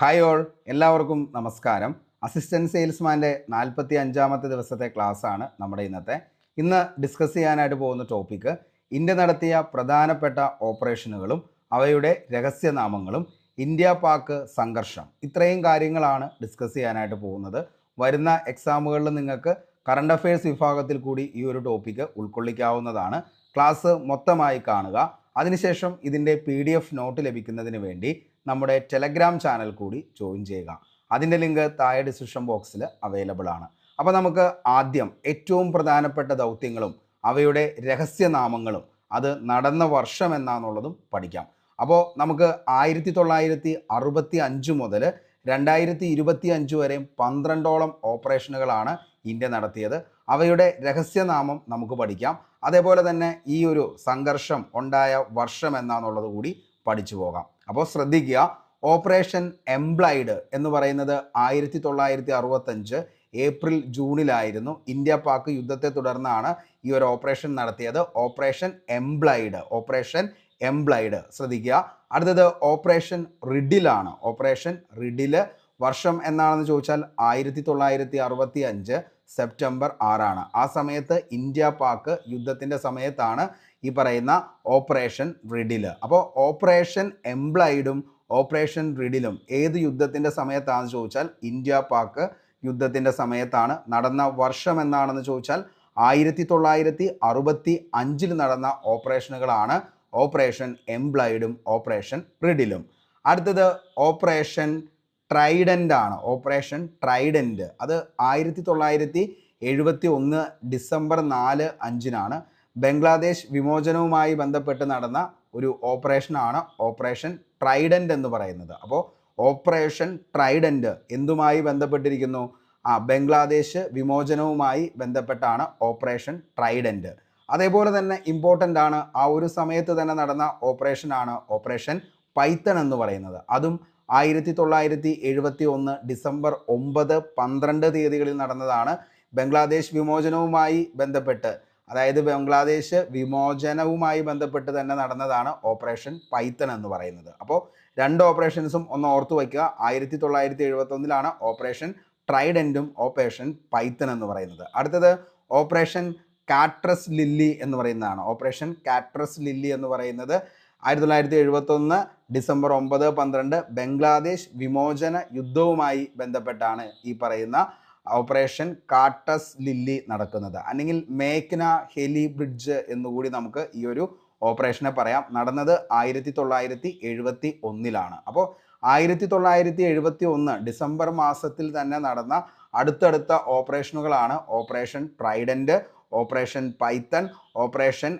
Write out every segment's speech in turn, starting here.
Hi all എല്ലാവർക്കും നമസ്കാരം. Assistant സെയിൽസ്മാന്റെ നാൽപ്പത്തി അഞ്ചാമത്തെ ദിവസത്തെ ക്ലാസ് ആണ് നമ്മുടെ ഇന്നത്തെ. ഇന്ന് ഡിസ്കസ് ചെയ്യാനായിട്ട് പോകുന്ന ടോപ്പിക്ക് ഇന്ത്യ നടത്തിയ പ്രധാനപ്പെട്ട ഓപ്പറേഷനുകളും അവയുടെ രഹസ്യനാമങ്ങളും ഇന്ത്യ പാക് സംഘർഷം ഇത്രയും കാര്യങ്ങളാണ് ഡിസ്കസ് ചെയ്യാനായിട്ട് പോകുന്നത്. വരുന്ന എക്സാമുകളിൽ നിങ്ങൾക്ക് കറണ്ട് അഫയേഴ്സ് വിഭാഗത്തിൽ കൂടി ഈ ഒരു ടോപ്പിക്ക് ഉൾക്കൊള്ളിക്കാവുന്നതാണ്. ക്ലാസ് മൊത്തമായി കാണുക. അതിനുശേഷം ഇതിന്റെ പി ഡി എഫ് നോട്ട് ലഭിക്കുന്നതിന് വേണ്ടി നമ്മുടെ ടെലഗ്രാം ചാനൽ കൂടി ജോയിൻ ചെയ്യുക. അതിന്റെ ലിങ്ക് താഴെ ഡിസ്ക്രിപ്ഷൻ ബോക്സിൽ അവൈലബിൾ ആണ്. അപ്പോൾ നമുക്ക് ആദ്യം ഏറ്റവും പ്രധാനപ്പെട്ട ദൗത്യങ്ങളും അവയുടെ രഹസ്യനാമങ്ങളും അത് നടന്ന വർഷം എന്നാന്നുള്ളതും പഠിക്കാം. അപ്പോൾ നമുക്ക് ആയിരത്തി തൊള്ളായിരത്തി അറുപത്തി അഞ്ച് മുതൽ രണ്ടായിരത്തി ഇരുപത്തി അഞ്ച് വരെയും പന്ത്രണ്ടോളം ഓപ്പറേഷനുകളാണ് ഇന്ത്യ നടത്തിയത്. അവയുടെ രഹസ്യനാമം നമുക്ക് പഠിക്കാം. അതേപോലെ തന്നെ ഈ ഒരു സംഘർഷം ഉണ്ടായ വർഷം എന്നാന്നുള്ളത് കൂടി പഠിച്ചു പോകാം. അപ്പോൾ ശ്രദ്ധിക്കുക. ഓപ്പറേഷൻ എംപ്ലൈഡ് എന്ന് പറയുന്നത് ആയിരത്തി തൊള്ളായിരത്തി അറുപത്തഞ്ച് ഏപ്രിൽ ജൂണിലായിരുന്നു. ഇന്ത്യ പാക് യുദ്ധത്തെ തുടർന്നാണ് ഈ ഒരു ഓപ്പറേഷൻ നടത്തിയത്. ഓപ്പറേഷൻ എംപ്ലൈഡ് ഓപ്പറേഷൻ എംപ്ലൈഡ് ശ്രദ്ധിക്കുക. അടുത്തത് ഓപ്പറേഷൻ റിഡിലാണ്. ഓപ്പറേഷൻ റിഡിൽ വർഷം എന്നാണെന്ന് ചോദിച്ചാൽ ആയിരത്തി തൊള്ളായിരത്തി അറുപത്തി അഞ്ച് സെപ്റ്റംബർ ആറാണ്. ആ സമയത്ത് ഇന്ത്യ പാക്ക് യുദ്ധത്തിന്റെ സമയത്താണ് ഈ പറയുന്ന ഓപ്പറേഷൻ റിഡിൽ അപ്പോൾ ഓപ്പറേഷൻ എംപ്ലൈഡും ഓപ്പറേഷൻ റിഡിലും ഏത് യുദ്ധത്തിന്റെ സമയത്താണെന്ന് ചോദിച്ചാൽ ഇന്ത്യ പാക്ക് യുദ്ധത്തിന്റെ സമയത്താണ്. നടന്ന വർഷം എന്നാണെന്ന് ചോദിച്ചാൽ ആയിരത്തി തൊള്ളായിരത്തി അറുപത്തി അഞ്ചിൽ നടന്ന ഓപ്പറേഷനുകളാണ് ഓപ്പറേഷൻ എംപ്ലൈഡും ഓപ്പറേഷൻ റിഡിലും. അടുത്തത് ഓപ്പറേഷൻ ട്രൈഡന്റ് ആണ്. ഓപ്പറേഷൻ ട്രൈഡന്റ് അത് ആയിരത്തി തൊള്ളായിരത്തി എഴുപത്തി ഒന്ന് ഡിസംബർ നാല് അഞ്ചിനാണ്. ബംഗ്ലാദേശ് വിമോചനവുമായി ബന്ധപ്പെട്ട് നടന്ന ഒരു ഓപ്പറേഷനാണ് ഓപ്പറേഷൻ ട്രൈഡന്റ് എന്ന് പറയുന്നത്. അപ്പോൾ ഓപ്പറേഷൻ ട്രൈഡന്റ് എന്തുമായി ബന്ധപ്പെട്ടിരിക്കുന്നു? ആ ബംഗ്ലാദേശ് വിമോചനവുമായി ബന്ധപ്പെട്ടാണ് ഓപ്പറേഷൻ ട്രൈഡന്റ് അതേപോലെ തന്നെ ഇമ്പോർട്ടന്റ് ആണ്. ആ ഒരു സമയത്ത് തന്നെ നടന്ന ഓപ്പറേഷനാണ് ഓപ്പറേഷൻ പൈത്തൺ എന്ന് പറയുന്നത്. അതും ആയിരത്തി തൊള്ളായിരത്തി എഴുപത്തി ഒന്ന് ഡിസംബർ ഒമ്പത് പന്ത്രണ്ട് തീയതികളിൽ നടന്നതാണ് ബംഗ്ലാദേശ് വിമോചനവുമായി ബന്ധപ്പെട്ട്. അതായത് ബംഗ്ലാദേശ് വിമോചനവുമായി ബന്ധപ്പെട്ട് തന്നെ നടന്നതാണ് ഓപ്പറേഷൻ പൈത്തൺ എന്ന് പറയുന്നത്. അപ്പോൾ രണ്ട് ഓപ്പറേഷൻസും ഒന്ന് ഓർത്തു വയ്ക്കുക. ആയിരത്തി തൊള്ളായിരത്തി എഴുപത്തി ഒന്നിലാണ് ഓപ്പറേഷൻ ട്രൈഡന്റും ഓപ്പറേഷൻ പൈത്തൺ എന്ന് പറയുന്നത്. അടുത്തത് ഓപ്പറേഷൻ കാട്രസ് ലില്ലി എന്ന് പറയുന്നതാണ്. ഓപ്പറേഷൻ കാട്രസ് ലില്ലി എന്ന് പറയുന്നത് ആയിരത്തി തൊള്ളായിരത്തി എഴുപത്തൊന്ന് ഡിസംബർ ഒമ്പത് പന്ത്രണ്ട് ബംഗ്ലാദേശ് വിമോചന യുദ്ധവുമായി ബന്ധപ്പെട്ടാണ് ഈ പറയുന്ന ഓപ്പറേഷൻ കാട്ടസ് ലില്ലി നടക്കുന്നത്. അല്ലെങ്കിൽ മേക്ന ഹെലി ബ്രിഡ്ജ് എന്നുകൂടി നമുക്ക് ഈ ഒരു ഓപ്പറേഷനെ പറയാം. നടന്നത് ആയിരത്തി തൊള്ളായിരത്തി എഴുപത്തി ഒന്നിലാണ് അപ്പോൾ ആയിരത്തി തൊള്ളായിരത്തി എഴുപത്തി ഒന്ന് ഡിസംബർ മാസത്തിൽ തന്നെ നടന്ന അടുത്തടുത്ത ഓപ്പറേഷനുകളാണ് operation trident operation python operation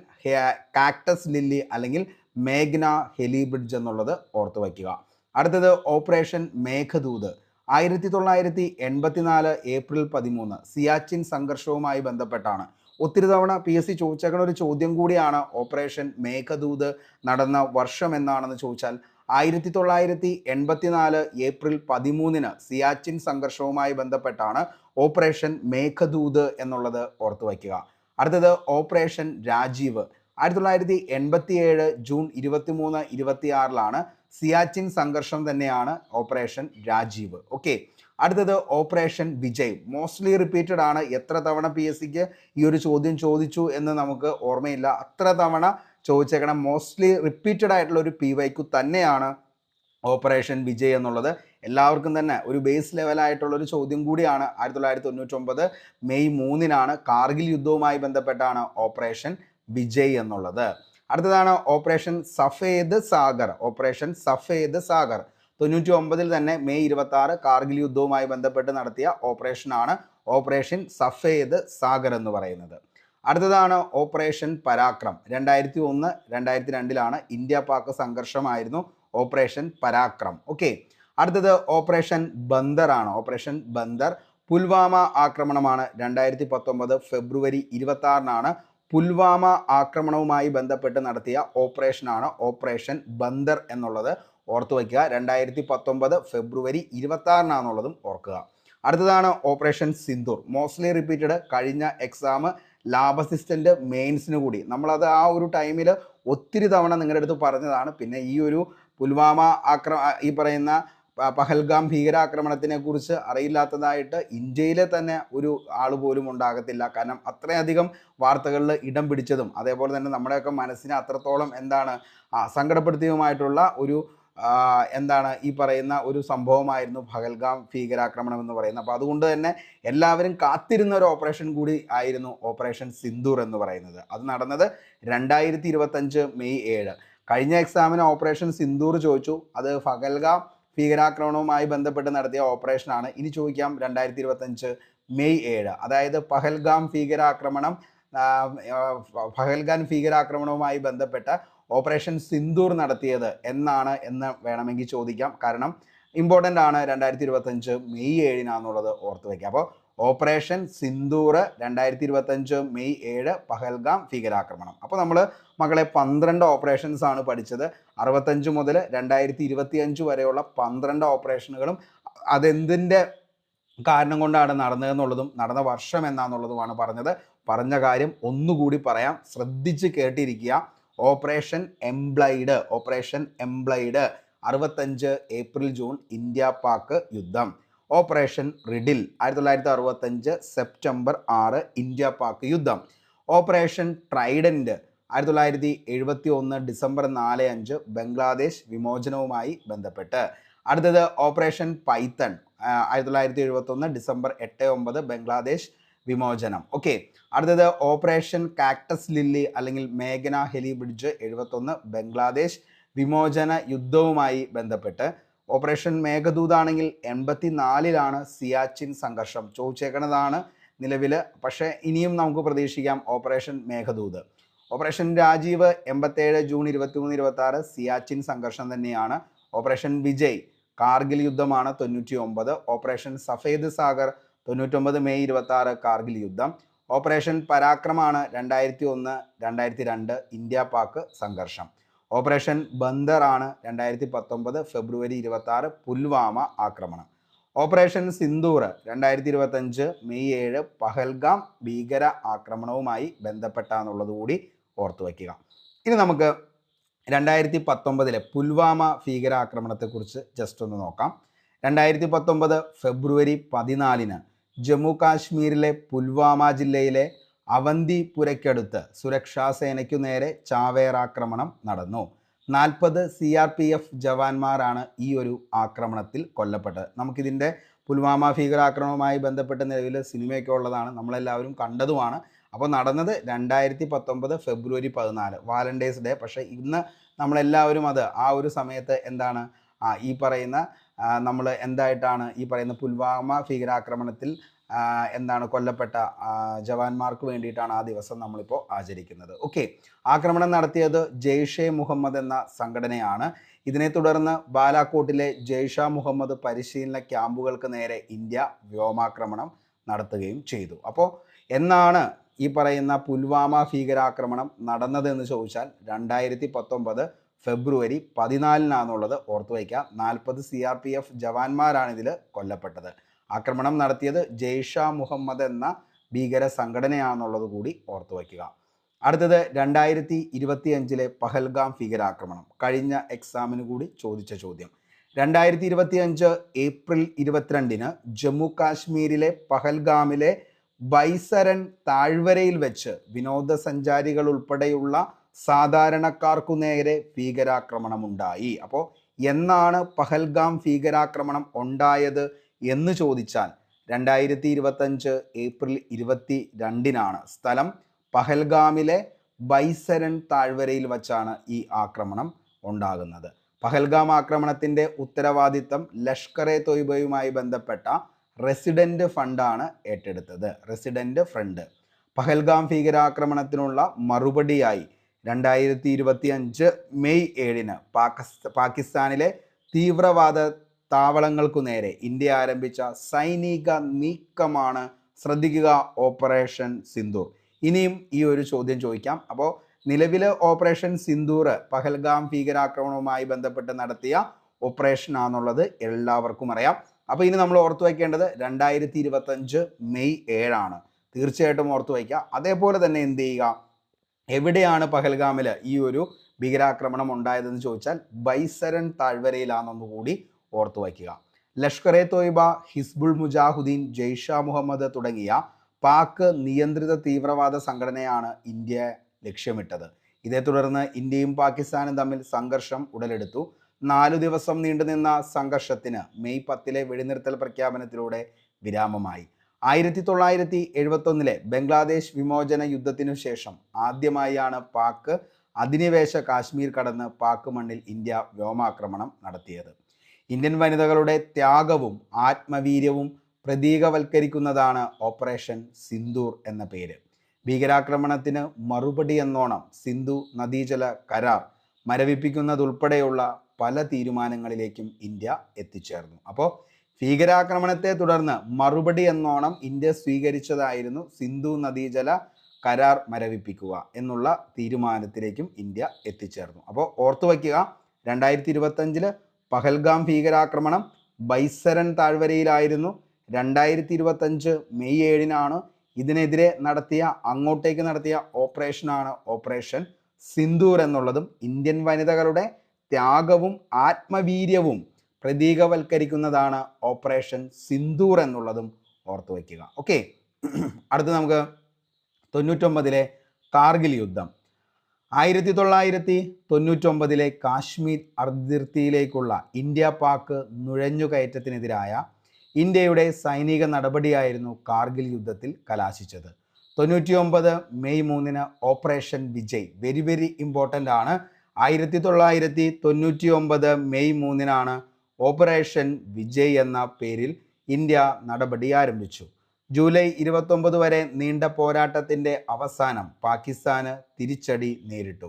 cactus lily അല്ലെങ്കിൽ മേഘ്ന ഹെലി ബ്രിഡ്ജ് എന്നുള്ളത് ഓർത്തു വയ്ക്കുക. അടുത്തത് ഓപ്പറേഷൻ മേഘദൂത്. ആയിരത്തി തൊള്ളായിരത്തി എൺപത്തിനാല് ഏപ്രിൽ പതിമൂന്ന് സിയാച്ചിൻ സംഘർഷവുമായി ബന്ധപ്പെട്ടാണ്. ഒത്തിരി തവണ പി എസ് സി ചോദിച്ചേക്കുന്ന ഒരു ചോദ്യം കൂടിയാണ് ഓപ്പറേഷൻ മേഘദൂത് നടന്ന വർഷം എന്നാണെന്ന് ചോദിച്ചാൽ ആയിരത്തി തൊള്ളായിരത്തി എൺപത്തിനാല് ഏപ്രിൽ പതിമൂന്നിന് സിയാച്ചിൻ സംഘർഷവുമായി ബന്ധപ്പെട്ടാണ് ഓപ്പറേഷൻ മേഘദൂത് എന്നുള്ളത് ഓർത്തു വയ്ക്കുക. അടുത്തത് ഓപ്പറേഷൻ രാജീവ്. ആയിരത്തി തൊള്ളായിരത്തി എൺപത്തി ഏഴ് ജൂൺ ഇരുപത്തി മൂന്ന് ഇരുപത്തി ആറിലാണ് സിയാച്ചിൻ സംഘർഷം തന്നെയാണ് ഓപ്പറേഷൻ രാജീവ്. ഓക്കെ അടുത്തത് ഓപ്പറേഷൻ വിജയ്. മോസ്റ്റ്ലി റിപ്പീറ്റഡ് ആണ്. എത്ര തവണ പി എസ് സിക്ക് ഈ ഒരു ചോദ്യം ചോദിച്ചു എന്ന് നമുക്ക് ഓർമ്മയില്ല. അത്ര തവണ ചോദിച്ചേക്കണം. മോസ്റ്റ്ലി റിപ്പീറ്റഡ് ആയിട്ടുള്ള ഒരു പി വൈക്കു തന്നെയാണ് ഓപ്പറേഷൻ വിജയ് എന്നുള്ളത്. എല്ലാവർക്കും തന്നെ ഒരു ബേസ് ലെവലായിട്ടുള്ള ഒരു ചോദ്യം കൂടിയാണ്. ആയിരത്തി തൊള്ളായിരത്തി തൊണ്ണൂറ്റൊമ്പത് മെയ് മൂന്നിനാണ് കാർഗിൽ യുദ്ധവുമായി ബന്ധപ്പെട്ടാണ് ഓപ്പറേഷൻ വിജയ് എന്നുള്ളത്. അടുത്തതാണ് ഓപ്പറേഷൻ സഫേദ് സാഗർ. ഓപ്പറേഷൻ സഫേദ് സാഗർ. തൊണ്ണൂറ്റി ഒമ്പതിൽ തന്നെ മെയ് ഇരുപത്തി ആറ് കാർഗിൽ യുദ്ധവുമായി ബന്ധപ്പെട്ട് നടത്തിയ ഓപ്പറേഷനാണ് ഓപ്പറേഷൻ സഫേദ് സാഗർ എന്ന് പറയുന്നത്. അടുത്തതാണ് ഓപ്പറേഷൻ പരാക്രം. രണ്ടായിരത്തി ഒന്ന് രണ്ടായിരത്തി രണ്ടിലാണ് ഇന്ത്യ പാക് സംഘർഷമായിരുന്നു ഓപ്പറേഷൻ പരാക്രം. ഓക്കെ. അടുത്തത് ഓപ്പറേഷൻ ബന്ദർ ആണ്. ഓപ്പറേഷൻ ബന്ദർ പുൽവാമ ആക്രമണമാണ് രണ്ടായിരത്തി പത്തൊമ്പത് ഫെബ്രുവരി ഇരുപത്തി ആറിനാണ് പുൽവാമ ആക്രമണവുമായി ബന്ധപ്പെട്ട് നടത്തിയ ഓപ്പറേഷനാണ് ഓപ്പറേഷൻ ബന്ദർ എന്നുള്ളത് ഓർത്തു വയ്ക്കുക. രണ്ടായിരത്തി പത്തൊമ്പത് ഫെബ്രുവരി ഇരുപത്തി ആറിനാണെന്നുള്ളതും ഓർക്കുക. അടുത്തതാണ് ഓപ്പറേഷൻ സിന്ദൂർ. മോസ്റ്റ്ലി റിപ്പീറ്റഡ് കഴിഞ്ഞ എക്സാം ലാബ് അസിസ്റ്റന്റ് മെയിൻസിന് കൂടി. നമ്മളത് ആ ഒരു ടൈമിൽ ഒത്തിരി തവണ നിങ്ങളുടെ അടുത്ത് പറഞ്ഞതാണ്. പിന്നെ ഈ ഒരു പുൽവാമ ആക്ര ഈ പറയുന്ന പഹൽഗാം ഭീകരാക്രമണത്തിനെ കുറിച്ച് അറിയില്ലാത്തതായിട്ട് ഇന്ത്യയിലെ തന്നെ ഒരു ആൾ പോലും ഉണ്ടാകത്തില്ല. കാരണം അത്രയധികം വാർത്തകളിൽ ഇടം പിടിച്ചതും അതേപോലെ തന്നെ നമ്മുടെയൊക്കെ മനസ്സിനെ അത്രത്തോളം എന്താണ് സങ്കടപ്പെടുത്തിയതുമായിട്ടുള്ള ഒരു എന്താണ് ഈ പറയുന്ന ഒരു സംഭവമായിരുന്നു പഹൽഗാം ഭീകരാക്രമണം എന്ന് പറയുന്നത്. അപ്പോൾ അതുകൊണ്ട് തന്നെ എല്ലാവരും കാത്തിരുന്ന ഒരു ഓപ്പറേഷൻ കൂടി ആയിരുന്നു ഓപ്പറേഷൻ സിന്ദൂർ എന്ന് പറയുന്നത്. അത് നടന്നത് രണ്ടായിരത്തി മെയ് ഏഴ്. കഴിഞ്ഞ എക്സാമിന് ഓപ്പറേഷൻ സിന്ദൂർ ചോദിച്ചു. അത് പഹൽഗാം ഭീകരാക്രമണവുമായി ബന്ധപ്പെട്ട് നടത്തിയ ഓപ്പറേഷനാണ് ഇനി ചോദിക്കാം രണ്ടായിരത്തി ഇരുപത്തഞ്ച് മെയ് ഏഴ്. അതായത് പഹൽഗാം ഭീകരാക്രമണം പഹൽഗാം ഭീകരാക്രമണവുമായി ബന്ധപ്പെട്ട ഓപ്പറേഷൻ സിന്ദൂർ നടത്തിയത് എന്നാണ് എന്ന് വേണമെങ്കിൽ ചോദിക്കാം. കാരണം ഇമ്പോർട്ടന്റ് ആണ് രണ്ടായിരത്തി ഇരുപത്തഞ്ച് മെയ് ഏഴിനാന്നുള്ളത് ഓർത്ത് വയ്ക്കുക അപ്പോൾ ഓപ്പറേഷൻ സിന്ദൂർ രണ്ടായിരത്തി ഇരുപത്തഞ്ച് മെയ് ഏഴ് പഹൽഗാം ഭീകരാക്രമണം. അപ്പോൾ നമ്മൾ മക്കളെ പന്ത്രണ്ട് ഓപ്പറേഷൻസ് ആണ് പഠിച്ചത്. അറുപത്തഞ്ച് മുതൽ രണ്ടായിരത്തി ഇരുപത്തി അഞ്ച് വരെയുള്ള പന്ത്രണ്ട് ഓപ്പറേഷനുകളും അതെന്തിന്റെ കാരണം കൊണ്ടാണ് നടന്നതെന്നുള്ളതും നടന്ന വർഷം എന്നാന്നുള്ളതുമാണ് പറഞ്ഞത്. പറഞ്ഞ കാര്യം ഒന്നുകൂടി പറയാം. ശ്രദ്ധിച്ച് കേട്ടിരിക്കുക. ഓപ്പറേഷൻ എംപ്ലൈഡ് ഓപ്പറേഷൻ എംപ്ലൈഡ് അറുപത്തഞ്ച് ഏപ്രിൽ ജൂൺ ഇന്ത്യ പാക് യുദ്ധം. ഓപ്പറേഷൻ റിഡിൽ ആയിരത്തി തൊള്ളായിരത്തി അറുപത്തഞ്ച് സെപ്റ്റംബർ ആറ് ഇന്ത്യ പാക് യുദ്ധം. ഓപ്പറേഷൻ ട്രൈഡന്റ് ആയിരത്തി തൊള്ളായിരത്തി എഴുപത്തി ഒന്ന് ഡിസംബർ നാല് അഞ്ച് ബംഗ്ലാദേശ് വിമോചനവുമായി ബന്ധപ്പെട്ട്. അടുത്തത് ഓപ്പറേഷൻ പൈത്തൺ ആയിരത്തി തൊള്ളായിരത്തി എഴുപത്തി ഒന്ന് ഡിസംബർ എട്ട് ഒമ്പത് ബംഗ്ലാദേശ് വിമോചനം. ഓക്കെ അടുത്തത് ഓപ്പറേഷൻ കാക്ടസ് ലില്ലി അല്ലെങ്കിൽ മേഘന ഹെലി ബ്രിഡ്ജ് എഴുപത്തൊന്ന് ബംഗ്ലാദേശ് വിമോചന യുദ്ധവുമായി ബന്ധപ്പെട്ട്. ഓപ്പറേഷൻ മേഘദൂതാണെങ്കിൽ എൺപത്തി നാലിലാണ് സിയാച്ചിൻ സംഘർഷം. ചോദിച്ചേക്കണതാണ് നിലവിൽ പക്ഷേ ഇനിയും നമുക്ക് പ്രതീക്ഷിക്കാം ഓപ്പറേഷൻ മേഘദൂത്. ഓപ്പറേഷൻ രാജീവ് എൺപത്തേഴ് ജൂൺ ഇരുപത്തി മൂന്ന് ഇരുപത്തി ആറ് സിയാച്ചിൻ സംഘർഷം തന്നെയാണ്. ഓപ്പറേഷൻ വിജയ് കാർഗിൽ യുദ്ധമാണ് തൊണ്ണൂറ്റി ഒമ്പത് ഓപ്പറേഷൻ സഫേദ് സാഗർ തൊണ്ണൂറ്റൊമ്പത് മെയ് ഇരുപത്തി ആറ് കാർഗിൽ യുദ്ധം. ഓപ്പറേഷൻ പരാക്രമാണ് രണ്ടായിരത്തി ഒന്ന് രണ്ടായിരത്തി രണ്ട് ഇന്ത്യ പാക് സംഘർഷം. ഓപ്പറേഷൻ ബന്ദർ ആണ് രണ്ടായിരത്തി പത്തൊമ്പത് ഫെബ്രുവരി ഇരുപത്തി ആറ് പുൽവാമ ആക്രമണം. ഓപ്പറേഷൻ സിന്ദൂർ രണ്ടായിരത്തി ഇരുപത്തഞ്ച് മെയ് ഏഴ് പഹൽഗാം ഭീകര ആക്രമണവുമായി ബന്ധപ്പെട്ടാന്നുള്ളത് കൂടി ഓർത്തു വയ്ക്കുക. ഇനി നമുക്ക് രണ്ടായിരത്തി പത്തൊമ്പതിലെ പുൽവാമ ഭീകരാക്രമണത്തെക്കുറിച്ച് ജസ്റ്റ് ഒന്ന് നോക്കാം. രണ്ടായിരത്തി പത്തൊമ്പത് ഫെബ്രുവരി പതിനാലിന് ജമ്മു കാശ്മീരിലെ പുൽവാമ ജില്ലയിലെ അവന്തിപുരയ്ക്കടുത്ത് സുരക്ഷാ സേനയ്ക്കു നേരെ ചാവേറാക്രമണം നടന്നു. നാൽപ്പത് സി ആർ പി എഫ് ജവാന്മാരാണ് ഈ ഒരു ആക്രമണത്തിൽ കൊല്ലപ്പെട്ടത്. നമുക്കിതിന്റെ പുൽവാമ ഭീകരാക്രമണവുമായി ബന്ധപ്പെട്ട നിലവിൽ സിനിമയൊക്കെ ഉള്ളതാണ്. നമ്മളെല്ലാവരും കണ്ടതുമാണ്. അപ്പോൾ നടന്നത് രണ്ടായിരത്തി പത്തൊമ്പത് ഫെബ്രുവരി പതിനാല് വാലന്റൈൻസ് ഡേ. പക്ഷേ ഇന്ന് നമ്മളെല്ലാവരും അത് ആ ഒരു സമയത്ത് എന്താണ് ഈ പറയുന്ന നമ്മൾ എന്തായിട്ടാണ് ഈ പറയുന്ന പുൽവാമ ഭീകരാക്രമണത്തിൽ എന്താണ് കൊല്ലപ്പെട്ട ജവാന്മാർക്ക് വേണ്ടിയിട്ടാണ് ആ ദിവസം നമ്മളിപ്പോൾ ആചരിക്കുന്നത്. ഓക്കെ ആക്രമണം നടത്തിയത് ജെയ്ഷെ മുഹമ്മദ് എന്ന സംഘടനയാണ്. ഇതിനെ തുടർന്ന് ബാലാക്കോട്ടിലെ ജെയ്ഷ മുഹമ്മദ് പരിശീലന ക്യാമ്പുകൾക്ക് നേരെ ഇന്ത്യ വ്യോമാക്രമണം നടത്തുകയും ചെയ്തു. അപ്പോൾ എന്നാണ് ഈ പറയുന്ന പുൽവാമ ഭീകരാക്രമണം നടന്നതെന്ന് ചോദിച്ചാൽ രണ്ടായിരത്തി പത്തൊമ്പത് ഫെബ്രുവരി പതിനാലിനാണെന്നുള്ളത് ഓർത്തു വയ്ക്കുക. നാൽപ്പത് സി ആർ പി എഫ് ജവാന്മാരാണ് ഇതിൽ കൊല്ലപ്പെട്ടത്. ആക്രമണം നടത്തിയത് ജെയ്ഷ മുഹമ്മദ് എന്ന ഭീകര സംഘടനയാണെന്നുള്ളത് കൂടി ഓർത്തു വയ്ക്കുക. അടുത്തത് രണ്ടായിരത്തി ഇരുപത്തി അഞ്ചിലെ പഹൽഗാം ഭീകരാക്രമണം. കഴിഞ്ഞ എക്സാമിന് കൂടി ചോദിച്ച ചോദ്യം. രണ്ടായിരത്തി ഇരുപത്തി അഞ്ച് ഏപ്രിൽ ഇരുപത്തിരണ്ടിന് ജമ്മു കാശ്മീരിലെ പഹൽഗാമിലെ ബൈസരൻ താഴ്വരയിൽ വെച്ച് വിനോദസഞ്ചാരികൾ ഉൾപ്പെടെയുള്ള സാധാരണക്കാർക്കു നേരെ ഭീകരാക്രമണം ഉണ്ടായി അപ്പോൾ എന്നാണ് പഹൽഗാം ഭീകരാക്രമണം ഉണ്ടായത്? എന്ന് ചോദിച്ചാൽ രണ്ടായിരത്തി ഇരുപത്തഞ്ച് ഏപ്രിൽ ഇരുപത്തി രണ്ടിനാണ് സ്ഥലം. പഹൽഗാമിലെ ബൈസരൻ താഴ്വരയിൽ വച്ചാണ് ഈ ആക്രമണം ഉണ്ടാകുന്നത്. പഹൽഗാം ആക്രമണത്തിന്റെ ഉത്തരവാദിത്തം ലഷ്കർ എ തൊയ്ബയുമായി ബന്ധപ്പെട്ട റെസിഡന്റ് ഫണ്ടാണ് ഏറ്റെടുത്തത്. Resident front. പഹൽഗാം ഭീകരാക്രമണത്തിനുള്ള മറുപടിയായി രണ്ടായിരത്തി ഇരുപത്തി അഞ്ച് മെയ് ഏഴിന് പാകിസ് പാകിസ്ഥാനിലെ തീവ്രവാദ താവളങ്ങൾക്കു നേരെ ഇന്ത്യ ആരംഭിച്ച സൈനിക നീക്കമാണ് ശ്രദ്ധിക്കുക ഓപ്പറേഷൻ സിന്ധൂർ ഇനിയും ഈ ഒരു ചോദ്യം ചോദിക്കാം. അപ്പോൾ നിലവിലെ ഓപ്പറേഷൻ സിന്ധൂർ പഹൽഗാം ഭീകരാക്രമണവുമായി ബന്ധപ്പെട്ട് നടത്തിയ ഓപ്പറേഷൻ ആണെന്നുള്ളത് എല്ലാവർക്കും അറിയാം. അപ്പോൾ ഇനി നമ്മൾ ഓർത്തു വയ്ക്കേണ്ടത് രണ്ടായിരത്തി ഇരുപത്തഞ്ച് മെയ് ഏഴാണ്. തീർച്ചയായിട്ടും ഓർത്തു വയ്ക്കുക. അതേപോലെ തന്നെ എന്ത് ചെയ്യുക? എവിടെയാണ് പഹൽഗാമിൽ ഈ ഒരു ഭീകരാക്രമണം ഉണ്ടായതെന്ന് ചോദിച്ചാൽ ബൈസരൻ താഴ്വരയിലാണെന്ന് കൂടി ഓർത്തു വയ്ക്കുക. ലഷ്കർ എ തോയ്ബ ഹിസ്ബുൾ മുജാഹുദ്ദീൻ ജെയ്ഷ മുഹമ്മദ് തുടങ്ങിയ പാക് നിയന്ത്രിത തീവ്രവാദ സംഘടനയാണ് ഇന്ത്യ ലക്ഷ്യമിട്ടത്. ഇതേ തുടർന്ന് ഇന്ത്യയും പാകിസ്ഥാനും തമ്മിൽ സംഘർഷം ഉടലെടുത്തു. നാലു ദിവസം നീണ്ടുനിന്ന സംഘർഷത്തിന് മെയ് പത്തിലെ വെടിനിർത്തൽ പ്രഖ്യാപനത്തിലൂടെ വിരാമമായി. ആയിരത്തി തൊള്ളായിരത്തി എഴുപത്തൊന്നിലെ ബംഗ്ലാദേശ് വിമോചന യുദ്ധത്തിനു ശേഷം ആദ്യമായാണ് പാക് അധിനിവേശ കാശ്മീർ കടന്ന് പാക് മണ്ണിൽ ഇന്ത്യ വ്യോമാക്രമണം നടത്തിയത്. ഇന്ത്യൻ വനിതകളുടെ ത്യാഗവും ആത്മവീര്യവും പ്രതീകവൽക്കരിക്കുന്നതാണ് ഓപ്പറേഷൻ സിന്ദൂർ എന്ന പേര്. ഭീകരാക്രമണത്തിന് മറുപടി എന്നോണം സിന്ധു നദീജല കരാർ മരവിപ്പിക്കുന്നതുൾപ്പെടെയുള്ള പല തീരുമാനങ്ങളിലേക്കും ഇന്ത്യ എത്തിച്ചേർന്നു. അപ്പോൾ ഭീകരാക്രമണത്തെ തുടർന്ന് മറുപടി എന്നോണം ഇന്ത്യ സ്വീകരിച്ചതായിരുന്നു സിന്ധു നദീജല കരാർ മരവിപ്പിക്കുക എന്നുള്ള തീരുമാനത്തിലേക്കും ഇന്ത്യ എത്തിച്ചേർന്നു. അപ്പോൾ ഓർത്തു വയ്ക്കുക രണ്ടായിരത്തി ഇരുപത്തഞ്ചിൽ പഹൽഗാം ഭീകരാക്രമണം ബൈസരൻ താഴ്വരയിലായിരുന്നു. രണ്ടായിരത്തി ഇരുപത്തഞ്ച് മെയ് ഏഴിനാണ് ഇതിനെതിരെ നടത്തിയ അങ്ങോട്ടേക്ക് നടത്തിയ ഓപ്പറേഷനാണ് ഓപ്പറേഷൻ സിന്ദൂർ എന്നുള്ളതും ഇന്ത്യൻ വനിതകളുടെ ത്യാഗവും ആത്മവീര്യവും പ്രതീകവൽക്കരിക്കുന്നതാണ് ഓപ്പറേഷൻ സിന്ദൂർ എന്നുള്ളതും ഓർത്തു വയ്ക്കുക ഓക്കെ. അടുത്ത് നമുക്ക് തൊണ്ണൂറ്റൊമ്പതിലെ കാർഗിൽ യുദ്ധം. ആയിരത്തി തൊള്ളായിരത്തി തൊണ്ണൂറ്റൊമ്പതിലെ കാശ്മീർ അതിർത്തിയിലേക്കുള്ള ഇന്ത്യ പാക് നുഴഞ്ഞുകയറ്റത്തിനെതിരായ ഇന്ത്യയുടെ സൈനിക നടപടിയായിരുന്നു കാർഗിൽ യുദ്ധത്തിൽ കലാശിച്ചത്. തൊണ്ണൂറ്റിയൊമ്പത് മെയ് മൂന്നിന് operation Vijay very very important ആണ്. ആയിരത്തി തൊള്ളായിരത്തി തൊണ്ണൂറ്റി ഒമ്പത് മെയ് മൂന്നിനാണ് ഓപ്പറേഷൻ വിജയ് എന്ന പേരിൽ ഇന്ത്യ നടപടി ആരംഭിച്ചു. ജൂലൈ ഇരുപത്തൊമ്പത് വരെ നീണ്ട പോരാട്ടത്തിന്റെ അവസാനം പാകിസ്ഥാന് തിരിച്ചടി നേരിട്ടു.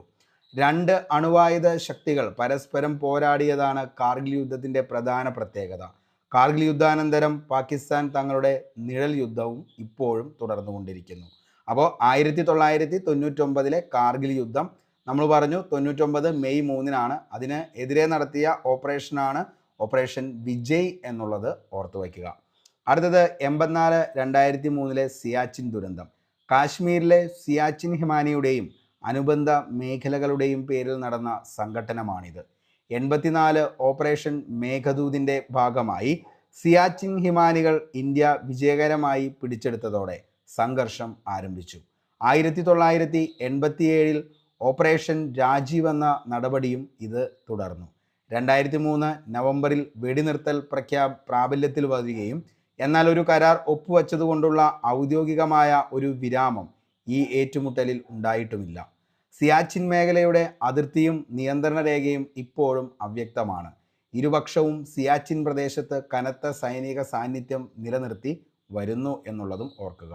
രണ്ട് അണുവായുധ ശക്തികൾ പരസ്പരം പോരാടിയതാണ് കാർഗിൽ യുദ്ധത്തിന്റെ പ്രധാന പ്രത്യേകത. കാർഗിൽ യുദ്ധാനന്തരം പാകിസ്ഥാൻ തങ്ങളുടെ നിഴൽ യുദ്ധവും ഇപ്പോഴും തുടർന്നുകൊണ്ടിരിക്കുന്നു. അപ്പോൾ ആയിരത്തി തൊള്ളായിരത്തി തൊണ്ണൂറ്റൊമ്പതിലെ കാർഗിൽ യുദ്ധം നമ്മൾ പറഞ്ഞു തൊണ്ണൂറ്റൊമ്പത് മെയ് മൂന്നിനാണ്. അതിന് എതിരെ നടത്തിയ ഓപ്പറേഷനാണ് ഓപ്പറേഷൻ വിജയ് എന്നുള്ളത് ഓർത്തു വയ്ക്കുക അടുത്തത് എൺപത്തിനാല് രണ്ടായിരത്തി മൂന്നിലെ സിയാച്ചിൻ ദുരന്തം. കാശ്മീരിലെ സിയാച്ചിൻ ഹിമാനിയുടെയും അനുബന്ധ മേഖലകളുടെയും പേരിൽ നടന്ന സംഘട്ടനമാണിത്. എൺപത്തിനാല് ഓപ്പറേഷൻ മേഘദൂതിന്റെ ഭാഗമായി സിയാച്ചിൻ ഹിമാനികൾ ഇന്ത്യ വിജയകരമായി പിടിച്ചെടുത്തതോടെ സംഘർഷം ആരംഭിച്ചു. ആയിരത്തി തൊള്ളായിരത്തി എൺപത്തിയേഴിൽ ഓപ്പറേഷൻ രാജീവ് എന്ന നടപടിയും ഇത് തുടർന്നു. രണ്ടായിരത്തി മൂന്ന് നവംബറിൽ വെടിനിർത്തൽ പ്രഖ്യാ പ്രാബല്യത്തിൽ വരികയും എന്നാൽ ഒരു കരാർ ഒപ്പുവച്ചതുകൊണ്ടുള്ള ഔദ്യോഗികമായ ഒരു വിരാമം ഈ ഏറ്റുമുട്ടലിൽ ഉണ്ടായിട്ടുമില്ല. സിയാച്ചിൻ മേഖലയുടെ അതിർത്തിയും നിയന്ത്രണ രേഖയും ഇപ്പോഴും അവ്യക്തമാണ്. ഇരുപക്ഷവും സിയാച്ചിൻ പ്രദേശത്ത് കനത്ത സൈനിക സാന്നിധ്യം നിലനിർത്തി വരുന്നു എന്നുള്ളതും ഓർക്കുക.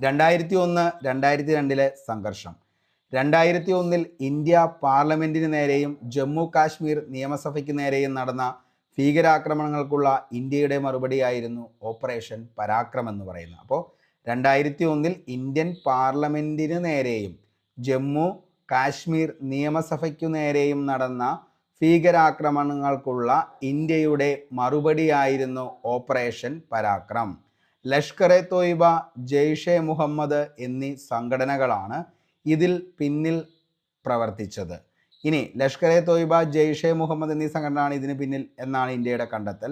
രണ്ടായിരത്തി ഒന്ന് രണ്ടായിരത്തി രണ്ടിലെ സംഘർഷം. രണ്ടായിരത്തി ഒന്നിൽ ഇന്ത്യ പാർലമെന്റിന് നേരെയും ജമ്മു കാശ്മീർ നിയമസഭയ്ക്ക് നേരെയും നടന്ന ഭീകരാക്രമണങ്ങൾക്കുള്ള ഇന്ത്യയുടെ മറുപടിയായിരുന്നു ഓപ്പറേഷൻ പരാക്രം എന്ന് പറയുന്നത്. അപ്പോൾ രണ്ടായിരത്തി ഒന്നിൽ ഇന്ത്യൻ പാർലമെന്റിന് നേരെയും ജമ്മു കാശ്മീർ നിയമസഭയ്ക്കു നേരെയും നടന്ന ഭീകരാക്രമണങ്ങൾക്കുള്ള ഇന്ത്യയുടെ മറുപടിയായിരുന്നു ഓപ്പറേഷൻ പരാക്രം. ലഷ്കർ എ തോയ്ബ ജെയ്ഷെ മുഹമ്മദ് എന്നീ സംഘടനകളാണ് ഇതിൽ പിന്നിൽ പ്രവർത്തിച്ചത്. ഇനി ലഷ്കർ എ തോയിബ ജെയ്ഷെ മുഹമ്മദ് എന്നീ സംഘടനയാണ് ഇതിന് പിന്നിൽ എന്നാണ് ഇന്ത്യയുടെ കണ്ടെത്തൽ.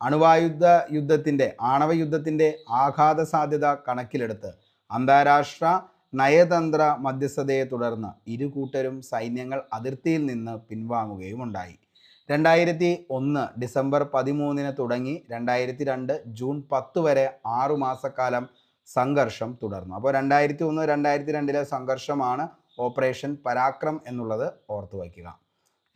അണുവായുധ യുദ്ധത്തിന്റെ ആണവ യുദ്ധത്തിന്റെ ആഘാത സാധ്യത കണക്കിലെടുത്ത് അന്താരാഷ്ട്ര നയതന്ത്ര മധ്യസ്ഥതയെ തുടർന്ന് ഇരു കൂട്ടരും സൈന്യങ്ങൾ അതിർത്തിയിൽ നിന്ന് പിൻവാങ്ങുകയുമുണ്ടായി. രണ്ടായിരത്തി ഒന്ന് ഡിസംബർ പതിമൂന്നിന് തുടങ്ങി രണ്ടായിരത്തി രണ്ട് ജൂൺ പത്ത് വരെ ആറു മാസക്കാലം സംഘർഷം തുടർന്നു. അപ്പോൾ രണ്ടായിരത്തി ഒന്ന് രണ്ടായിരത്തി രണ്ടിലെ സംഘർഷമാണ് ഓപ്പറേഷൻ പരാക്രം എന്നുള്ളത് ഓർത്തു വയ്ക്കുക.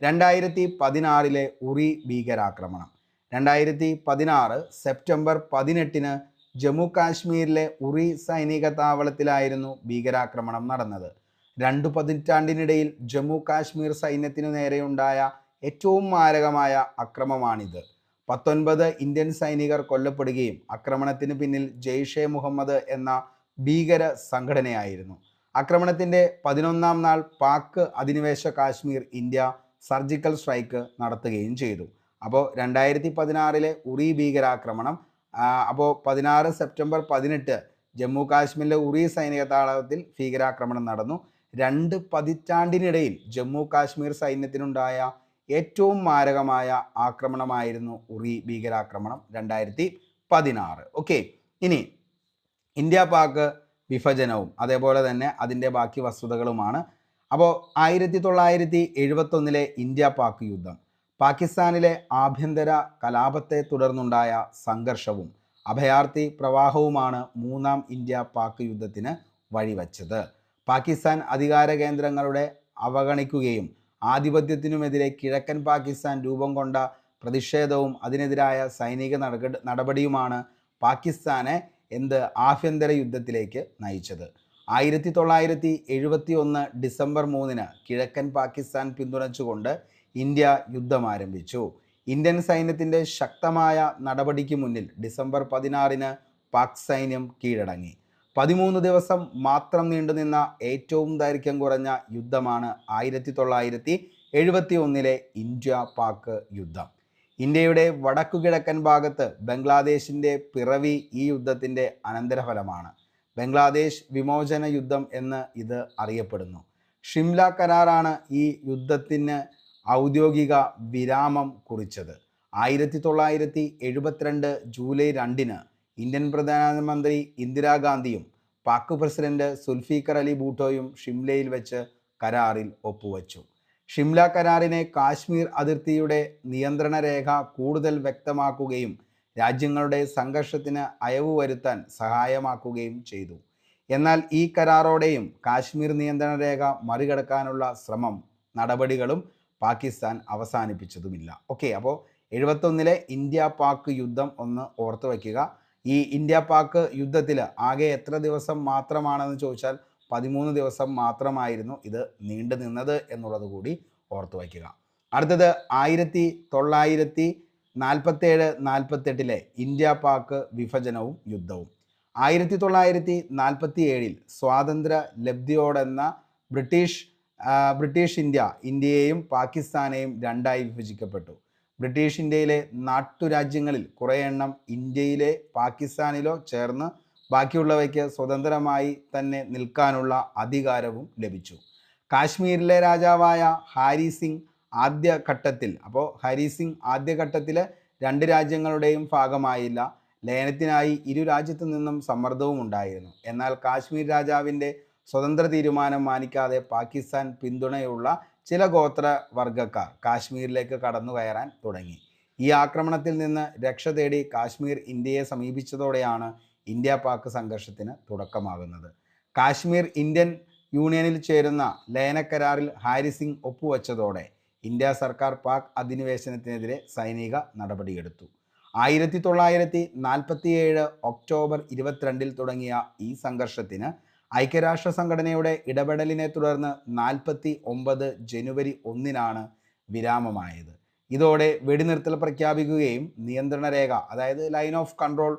രണ്ടായിരത്തി പതിനാറിലെ ഉറി ഭീകരാക്രമണം. രണ്ടായിരത്തി പതിനാറ് സെപ്റ്റംബർ പതിനെട്ടിന് ജമ്മു കാശ്മീരിലെ ഉറി സൈനിക താവളത്തിലായിരുന്നു ഭീകരാക്രമണം നടന്നത്. രണ്ടു പതിറ്റാണ്ടിനിടയിൽ ജമ്മു കാശ്മീർ സൈന്യത്തിനു നേരെയുണ്ടായ ഏറ്റവും മാരകമായ അക്രമമാണിത്. പത്തൊൻപത് ഇന്ത്യൻ സൈനികർ കൊല്ലപ്പെടുകയും ആക്രമണത്തിന് പിന്നിൽ ജെയ്ഷെ മുഹമ്മദ് എന്ന ഭീകര സംഘടനയായിരുന്നു. ആക്രമണത്തിന്റെ പതിനൊന്നാം നാൾ പാക് അധിനിവേശ കാശ്മീർ ഇന്ത്യ സർജിക്കൽ സ്ട്രൈക്ക് നടത്തുകയും ചെയ്തു. അപ്പോൾ രണ്ടായിരത്തി പതിനാറിലെ ഉറി ഭീകരാക്രമണം അപ്പോൾ പതിനാറ് സെപ്റ്റംബർ പതിനെട്ട് ജമ്മു കാശ്മീരിലെ ഉറി സൈനിക താവളത്തിൽ ഭീകരാക്രമണം നടന്നു. രണ്ട് പതിറ്റാണ്ടിനിടയിൽ ജമ്മു കാശ്മീർ സൈന്യത്തിനുണ്ടായ ഏറ്റവും മാരകമായ ആക്രമണമായിരുന്നു ഉറി ഭീകരാക്രമണം രണ്ടായിരത്തി പതിനാറ് ഓക്കെ ഇനി ഇന്ത്യ പാക് വിഭജനവും അതേപോലെ തന്നെ അതിന്റെ ബാക്കി വസ്തുതകളുമാണ്. അപ്പോൾ ആയിരത്തി തൊള്ളായിരത്തി എഴുപത്തൊന്നിലെ ഇന്ത്യ പാക് യുദ്ധം പാകിസ്ഥാനിലെ ആഭ്യന്തര കലാപത്തെ തുടർന്നുണ്ടായ സംഘർഷവും അഭയാർത്ഥി പ്രവാഹവുമാണ് മൂന്നാം ഇന്ത്യ പാക് യുദ്ധത്തിന് വഴിവച്ചത്. പാകിസ്ഥാൻ അധികാര കേന്ദ്രങ്ങളുടെ അവഗണിക്കുകയും ആധിപത്യത്തിനുമെതിരെ കിഴക്കൻ പാകിസ്ഥാൻ രൂപം കൊണ്ട പ്രതിഷേധവും അതിനെതിരായ സൈനിക നടപടിയുമാണ് പാകിസ്ഥാനെ എന്ത് ആഭ്യന്തര യുദ്ധത്തിലേക്ക് നയിച്ചത്? ആയിരത്തി തൊള്ളായിരത്തി എഴുപത്തി ഒന്ന് ഡിസംബർ മൂന്നിന് കിഴക്കൻ പാകിസ്ഥാൻ പിന്തുണച്ചുകൊണ്ട് ഇന്ത്യ യുദ്ധം ആരംഭിച്ചു. ഇന്ത്യൻ സൈന്യത്തിന്റെ ശക്തമായ നടപടിക്ക് മുന്നിൽ ഡിസംബർ പതിനാറിന് പാക് സൈന്യം കീഴടങ്ങി. പതിമൂന്ന് ദിവസം മാത്രം നീണ്ടുനിന്ന ഏറ്റവും ദൈർഘ്യം കുറഞ്ഞ യുദ്ധമാണ് ആയിരത്തി തൊള്ളായിരത്തി എഴുപത്തി ഒന്നിലെ ഇന്ത്യ പാക് യുദ്ധം. ഇന്ത്യയുടെ വടക്കുകിഴക്കൻ ഭാഗത്ത് ബംഗ്ലാദേശിന്റെ പിറവി ഈ യുദ്ധത്തിന്റെ അനന്തരഫലമാണ്. ബംഗ്ലാദേശ് വിമോചന യുദ്ധം എന്ന് ഇത് അറിയപ്പെടുന്നു. ഷിംല കരാറാണ് ഈ യുദ്ധത്തിന് ഔദ്യോഗിക വിരാമം കുറിച്ചത്. ആയിരത്തി തൊള്ളായിരത്തി എഴുപത്തിരണ്ട് ജൂലൈ രണ്ടിന് ഇന്ത്യൻ പ്രധാനമന്ത്രി ഇന്ദിരാഗാന്ധിയും പാക് പ്രസിഡന്റ് സുൽഫീഖർ അലി ഭൂട്ടോയും ഷിംലയിൽ വെച്ച് കരാറിൽ ഒപ്പുവച്ചു. ഷിംല കരാറിനെ കാശ്മീർ അതിർത്തിയുടെ നിയന്ത്രണ രേഖ കൂടുതൽ വ്യക്തമാക്കുകയും രാജ്യങ്ങളുടെ സംഘർഷത്തിന് അയവ് വരുത്താൻ സഹായമാക്കുകയും ചെയ്തു. എന്നാൽ ഈ കരാറോടെയും കാശ്മീർ നിയന്ത്രണ രേഖ മറികടക്കാനുള്ള ശ്രമം നടപടികളും പാകിസ്ഥാൻ അവസാനിപ്പിച്ചതുമില്ല. ഓക്കെ അപ്പോൾ എഴുപത്തൊന്നിലെ ഇന്ത്യ പാക് യുദ്ധം ഒന്ന് ഓർത്തു വയ്ക്കുക ഈ ഇന്ത്യ പാക് യുദ്ധത്തിൽ ആകെ എത്ര ദിവസം മാത്രമാണെന്ന് ചോദിച്ചാൽ പതിമൂന്ന് ദിവസം മാത്രമായിരുന്നു ഇത് നീണ്ടു നിന്നത് എന്നുള്ളത് കൂടി ഓർത്തു വയ്ക്കുക. അടുത്തത് ആയിരത്തി തൊള്ളായിരത്തി നാൽപ്പത്തേഴ് നാൽപ്പത്തെട്ടിലെ ഇന്ത്യ പാക് വിഭജനവും യുദ്ധവും. ആയിരത്തി തൊള്ളായിരത്തി നാൽപ്പത്തി ഏഴിൽ സ്വാതന്ത്ര്യ ലബ്ധിയോടെന്ന ബ്രിട്ടീഷ് ബ്രിട്ടീഷ് ഇന്ത്യ ഇന്ത്യയെയും പാകിസ്ഥാനെയും രണ്ടായി വിഭജിക്കപ്പെട്ടു. ബ്രിട്ടീഷ് ഇന്ത്യയിലെ നാട്ടുരാജ്യങ്ങളിൽ കുറേ എണ്ണം ഇന്ത്യയിലെ പാകിസ്ഥാനിലോ ചേർന്ന് ബാക്കിയുള്ളവയ്ക്ക് സ്വതന്ത്രമായി തന്നെ നിൽക്കാനുള്ള അധികാരവും ലഭിച്ചു. കാശ്മീരിലെ രാജാവായ ഹാരി സിംഗ് ആദ്യഘട്ടത്തിൽ അപ്പോൾ ഹരി സിംഗ് ആദ്യഘട്ടത്തിൽ രണ്ട് രാജ്യങ്ങളുടെയും ഭാഗമായില്ല. ലയനത്തിനായി ഇരു രാജ്യത്തു നിന്നും സമ്മർദ്ദവും ഉണ്ടായിരുന്നു. എന്നാൽ കാശ്മീർ രാജാവിന്റെ സ്വതന്ത്ര തീരുമാനം മാനിക്കാതെ പാകിസ്ഥാൻ പിന്തുണയുള്ള ചില ഗോത്ര വർഗക്കാർ കാശ്മീരിലേക്ക് കടന്നു കയറാൻ തുടങ്ങി. ഈ ആക്രമണത്തിൽ നിന്ന് രക്ഷ തേടി കാശ്മീർ ഇന്ത്യയെ സമീപിച്ചതോടെയാണ് ഇന്ത്യ പാക് സംഘർഷത്തിന് തുടക്കമാകുന്നത്. കാശ്മീർ ഇന്ത്യൻ യൂണിയനിൽ ചേരുന്ന ലയനക്കരാറിൽ ഹാരി സിംഗ് ഒപ്പുവെച്ചതോടെ ഇന്ത്യ സർക്കാർ പാക് അധിനിവേശനത്തിനെതിരെ സൈനിക നടപടിയെടുത്തു. ആയിരത്തി തൊള്ളായിരത്തി നാൽപ്പത്തിയേഴ് ഒക്ടോബർ ഇരുപത്തിരണ്ടിൽ തുടങ്ങിയ ഈ സംഘർഷത്തിന് ഐക്യരാഷ്ട്ര സംഘടനയുടെ ഇടപെടലിനെ തുടർന്ന് നാൽപ്പത്തി ഒമ്പത് ജനുവരി ഒന്നിനാണ് വിരാമമായത്. ഇതോടെ വെടിനിർത്തൽ പ്രഖ്യാപിക്കുകയും നിയന്ത്രണ രേഖ അതായത് ലൈൻ ഓഫ് കൺട്രോൾ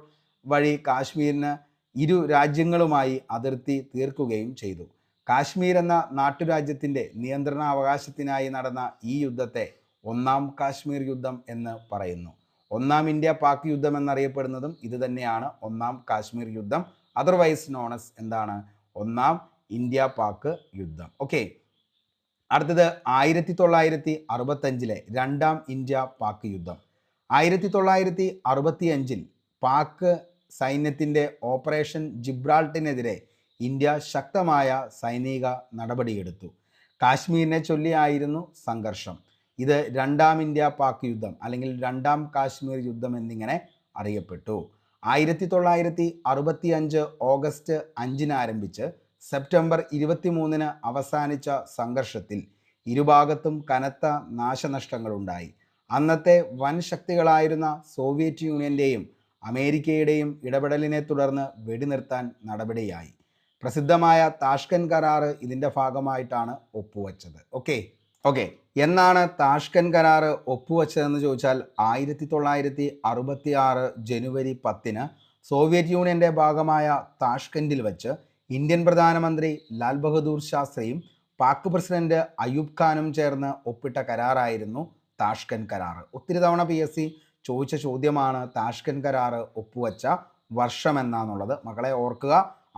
വഴി കാശ്മീരിന് ഇരു രാജ്യങ്ങളുമായി അതിർത്തി തീർക്കുകയും ചെയ്തു. കാശ്മീർ എന്ന നാട്ടുരാജ്യത്തിന്റെ നിയന്ത്രണാവകാശത്തിനായി നടന്ന ഈ യുദ്ധത്തെ ഒന്നാം കാശ്മീർ യുദ്ധം എന്ന് പറയുന്നു. ഒന്നാം ഇന്ത്യ പാക് യുദ്ധം എന്നറിയപ്പെടുന്നതും ഇത് തന്നെയാണ് ഒന്നാം കാശ്മീർ യുദ്ധം അതർവൈസ് നോണസ് എന്താണ്? ഒന്നാം ഇന്ത്യ പാക് യുദ്ധം. ഓക്കെ അടുത്തത് ആയിരത്തി തൊള്ളായിരത്തി അറുപത്തഞ്ചിലെ രണ്ടാം ഇന്ത്യ പാക് യുദ്ധം. ആയിരത്തി തൊള്ളായിരത്തി അറുപത്തി അഞ്ചിൽ പാക് സൈന്യത്തിന്റെ ഓപ്പറേഷൻ ജിബ്രാൾട്ടിനെതിരെ ഇന്ത്യ ശക്തമായ സൈനിക നടപടിയെടുത്തു. കാശ്മീരിനെ ചൊല്ലിയായിരുന്നു സംഘർഷം. ഇത് രണ്ടാം ഇന്ത്യ പാക് യുദ്ധം അല്ലെങ്കിൽ രണ്ടാം കാശ്മീർ യുദ്ധം എന്നിങ്ങനെ അറിയപ്പെട്ടു. ആയിരത്തി തൊള്ളായിരത്തി അറുപത്തി അഞ്ച് ഓഗസ്റ്റ് അഞ്ചിന് ആരംഭിച്ച് സെപ്റ്റംബർ ഇരുപത്തിമൂന്നിന് അവസാനിച്ച സംഘർഷത്തിൽ ഇരുഭാഗത്തും കനത്ത നാശനഷ്ടങ്ങളുണ്ടായി. അന്നത്തെ വൻ ശക്തികളായിരുന്ന സോവിയറ്റ് യൂണിയന്റെയും അമേരിക്കയുടെയും ഇടപെടലിനെ തുടർന്ന് വെടിനിർത്താൻ നടപടിയായി. പ്രസിദ്ധമായ താഷ്കൻ കരാറ് ഇതിന്റെ ഭാഗമായിട്ടാണ് ഒപ്പുവച്ചത്. ഓക്കെ ഓക്കെ എന്നാണ് താഷ്കൻ കരാറ് ഒപ്പുവച്ചതെന്ന് ചോദിച്ചാൽ ആയിരത്തി തൊള്ളായിരത്തി അറുപത്തി ആറ് ജനുവരി പത്തിന് സോവിയറ്റ് യൂണിയന്റെ ഭാഗമായ താഷ്കൻഡിൽ വച്ച് ഇന്ത്യൻ പ്രധാനമന്ത്രി ലാൽ ബഹദൂർ ശാസ്ത്രിയും പാക് പ്രസിഡന്റ് അയൂബ് ഖാനും ചേർന്ന് ഒപ്പിട്ട കരാറായിരുന്നു താഷ്കൻ കരാറ് ഒത്തിരി തവണ പി എസ് സി ചോദിച്ച ചോദ്യമാണ് താഷ്കൻ കരാറ് ഒപ്പുവച്ച വർഷം എന്നാന്നുള്ളത് മക്കളെ ഓർക്കുക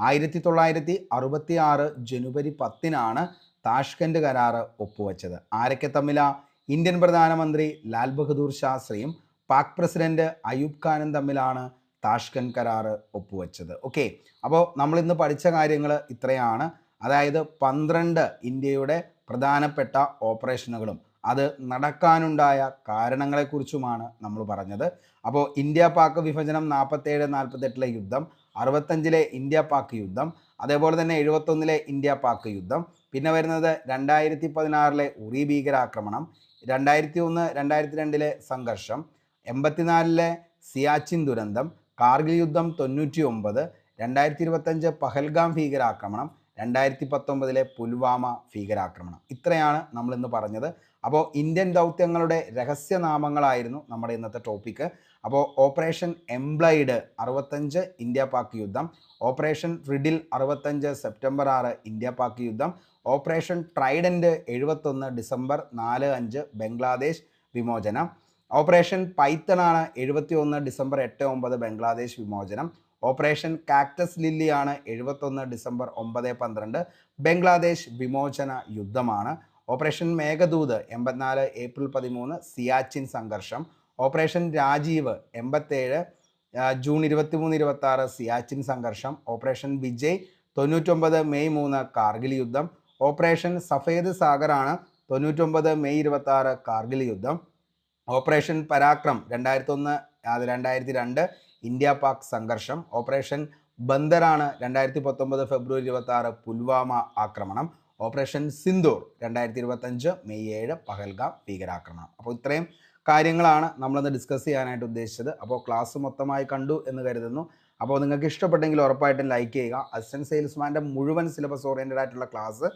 ആയിരത്തി തൊള്ളായിരത്തി അറുപത്തി ആറ് ജനുവരി പത്തിനാണ് താഷ്കൻഡ് കരാറ് ഒപ്പുവച്ചത്. ആരൊക്കെ തമ്മിലാ? ഇന്ത്യൻ പ്രധാനമന്ത്രി ലാൽ ബഹദൂർ ശാസ്ത്രിയും പാക് പ്രസിഡന്റ് അയൂബ് ഖാനും തമ്മിലാണ് താഷ്കൻ കരാറ് ഒപ്പുവെച്ചത്. ഓക്കെ അപ്പോൾ നമ്മൾ ഇന്ന് പഠിച്ച കാര്യങ്ങൾ ഇത്രയാണ്. അതായത് പന്ത്രണ്ട് ഇന്ത്യയുടെ പ്രധാനപ്പെട്ട ഓപ്പറേഷനുകളും അത് നടക്കാനുണ്ടായ കാരണങ്ങളെക്കുറിച്ചുമാണ് നമ്മൾ പറഞ്ഞത്. അപ്പോൾ ഇന്ത്യ പാക് വിഭജനം നാൽപ്പത്തേഴ് നാൽപ്പത്തെട്ടിലെ യുദ്ധം അറുപത്തഞ്ചിലെ ഇന്ത്യ പാക് യുദ്ധം അതേപോലെ തന്നെ എഴുപത്തൊന്നിലെ ഇന്ത്യ പാക് യുദ്ധം പിന്നെ വരുന്നത് രണ്ടായിരത്തി പതിനാറിലെ ഉറി ഭീകരാക്രമണം രണ്ടായിരത്തി ഒന്ന് രണ്ടായിരത്തി രണ്ടിലെ സംഘർഷം എൺപത്തിനാലിലെ സിയാച്ചിൻ ദുരന്തം കാർഗിൽ യുദ്ധം തൊണ്ണൂറ്റി ഒമ്പത് രണ്ടായിരത്തി ഇരുപത്തഞ്ച് പഹൽഗാം ഭീകരാക്രമണം രണ്ടായിരത്തി പത്തൊമ്പതിലെ പുൽവാമ ഭീകരാക്രമണം. ഇത്രയാണ് നമ്മൾ ഇന്ന് പറഞ്ഞത്. അപ്പോൾ ഇന്ത്യൻ ദൗത്യങ്ങളുടെ രഹസ്യനാമങ്ങളായിരുന്നു നമ്മുടെ ഇന്നത്തെ ടോപ്പിക്ക് അപ്പോൾ ഓപ്പറേഷൻ എംപ്ലൈഡ് അറുപത്തഞ്ച് ഇന്ത്യ പാക് യുദ്ധം. ഓപ്പറേഷൻ ഫ്രിഡിൽ അറുപത്തഞ്ച് സെപ്റ്റംബർ ആറ് ഇന്ത്യ പാക് യുദ്ധം. ഓപ്പറേഷൻ ട്രൈഡന്റ് എഴുപത്തൊന്ന് ഡിസംബർ നാല് അഞ്ച് ബംഗ്ലാദേശ് വിമോചനം. ഓപ്പറേഷൻ പൈത്തണാണ് എഴുപത്തി ഒന്ന് ഡിസംബർ എട്ട് ഒമ്പത് ബംഗ്ലാദേശ് വിമോചനം. ഓപ്പറേഷൻ കാക്ടസ് ലില്ലിയാണ് എഴുപത്തൊന്ന് ഡിസംബർ ഒമ്പത് പന്ത്രണ്ട് ബംഗ്ലാദേശ് വിമോചന യുദ്ധമാണ്. ഓപ്പറേഷൻ മേഘദൂത് എൺപത്തിനാല് ഏപ്രിൽ പതിമൂന്ന് സിയാച്ചിൻ സംഘർഷം. ഓപ്പറേഷൻ രാജീവ് എൺപത്തേഴ് ജൂൺ ഇരുപത്തിമൂന്ന് ഇരുപത്തി ആറ് സിയാച്ചിൻ സംഘർഷം. ഓപ്പറേഷൻ വിജയ് തൊണ്ണൂറ്റൊമ്പത് മെയ് മൂന്ന് കാർഗിൽ യുദ്ധം. ഓപ്പറേഷൻ സഫേദ് സാഗറാണ് തൊണ്ണൂറ്റൊമ്പത് മെയ് ഇരുപത്തി ആറ് കാർഗിൽ യുദ്ധം. ഓപ്പറേഷൻ പരാക്രം രണ്ടായിരത്തി ഒന്ന് അത് രണ്ടായിരത്തി രണ്ട് ഇന്ത്യ പാക് സംഘർഷം. ഓപ്പറേഷൻ ബന്ദറാണ് രണ്ടായിരത്തി പത്തൊമ്പത് ഫെബ്രുവരി ഇരുപത്തി ആറ് പുൽവാമ ആക്രമണം. ഓപ്പറേഷൻ സിന്ദൂർ രണ്ടായിരത്തി ഇരുപത്തഞ്ച് മെയ് ഏഴ് പഹൽഗാം ഭീകരാക്രമണം. അപ്പോൾ ഇത്രയും കാര്യങ്ങളാണ് നമ്മളിന്ന് ഡിസ്കസ് ചെയ്യാനായിട്ട് ഉദ്ദേശിച്ചത്. അപ്പോൾ ക്ലാസ് മൊത്തമായി കണ്ടു എന്ന് കരുതുന്നു. അപ്പോൾ നിങ്ങൾക്ക് ഇഷ്ടപ്പെട്ടെങ്കിൽ ഉറപ്പായിട്ടും ലൈക്ക് ചെയ്യുക. അസിസ്റ്റന്റ് സെയിൽസ്മാന്റെ മുഴുവൻ സിലബസ് ഓറിയന്റഡ് ആയിട്ടുള്ള ക്ലാസ്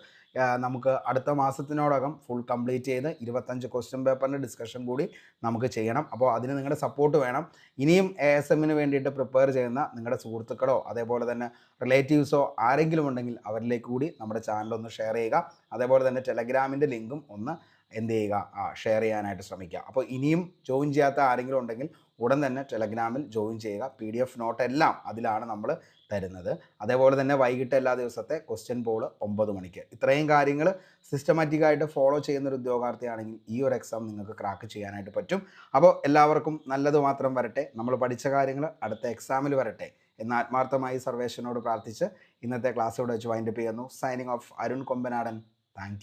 നമുക്ക് അടുത്ത മാസത്തിനോടകം ഫുൾ കംപ്ലീറ്റ് ചെയ്ത് ഇരുപത്തഞ്ച് ക്വസ്റ്റ്യൻ പേപ്പറിന്റെ ഡിസ്കഷൻ കൂടി നമുക്ക് ചെയ്യണം. അപ്പോൾ അതിന് നിങ്ങളുടെ സപ്പോർട്ട് വേണം. ഇനിയും എ എസ് എമ്മിന് വേണ്ടിയിട്ട് പ്രിപ്പയർ ചെയ്യുന്ന നിങ്ങളുടെ സുഹൃത്തുക്കളോ അതേപോലെ തന്നെ റിലേറ്റീവ്സോ ആരെങ്കിലും ഉണ്ടെങ്കിൽ അവരിലേക്ക് കൂടി നമ്മുടെ ചാനൽ ഒന്ന് ഷെയർ ചെയ്യുക. അതേപോലെ തന്നെ ടെലഗ്രാമിന്റെ ലിങ്കും ഒന്ന് എന്ത് ചെയ്യുക ഷെയർ ചെയ്യാനായിട്ട് ശ്രമിക്കുക. അപ്പോൾ ഇനിയും ജോയിൻ ചെയ്യാത്ത ആരെങ്കിലും ഉണ്ടെങ്കിൽ ഉടൻ തന്നെ ടെലഗ്രാമിൽ ജോയിൻ ചെയ്യുക. പി ഡി എഫ് നോട്ട് എല്ലാം അതിലാണ് നമ്മൾ തരുന്നത്. അതേപോലെ തന്നെ വൈകിട്ട് എല്ലാ ദിവസത്തെ ക്വസ്റ്റ്യൻ പോൾ ഒമ്പത് മണിക്ക്. ഇത്രയും കാര്യങ്ങൾ സിസ്റ്റമാറ്റിക്കായിട്ട് ഫോളോ ചെയ്യുന്ന ഒരു ഉദ്യോഗാർത്ഥിയാണെങ്കിൽ ഈ ഒരു എക്സാം നിങ്ങൾക്ക് ക്രാക്ക് ചെയ്യാനായിട്ട് പറ്റും. അപ്പോൾ എല്ലാവർക്കും നല്ലത് മാത്രം വരട്ടെ. നമ്മൾ പഠിച്ച കാര്യങ്ങൾ അടുത്ത എക്സാമിൽ വരട്ടെ എന്ന് ആത്മാർത്ഥമായി സർവേഷനോട് പ്രാർത്ഥിച്ച് ഇന്നത്തെ ക്ലാസ് ഇവിടെ വെച്ച് വൈൻഡപ്പ് ചെയ്യുന്നു. Signing off Arun Kombanadan thank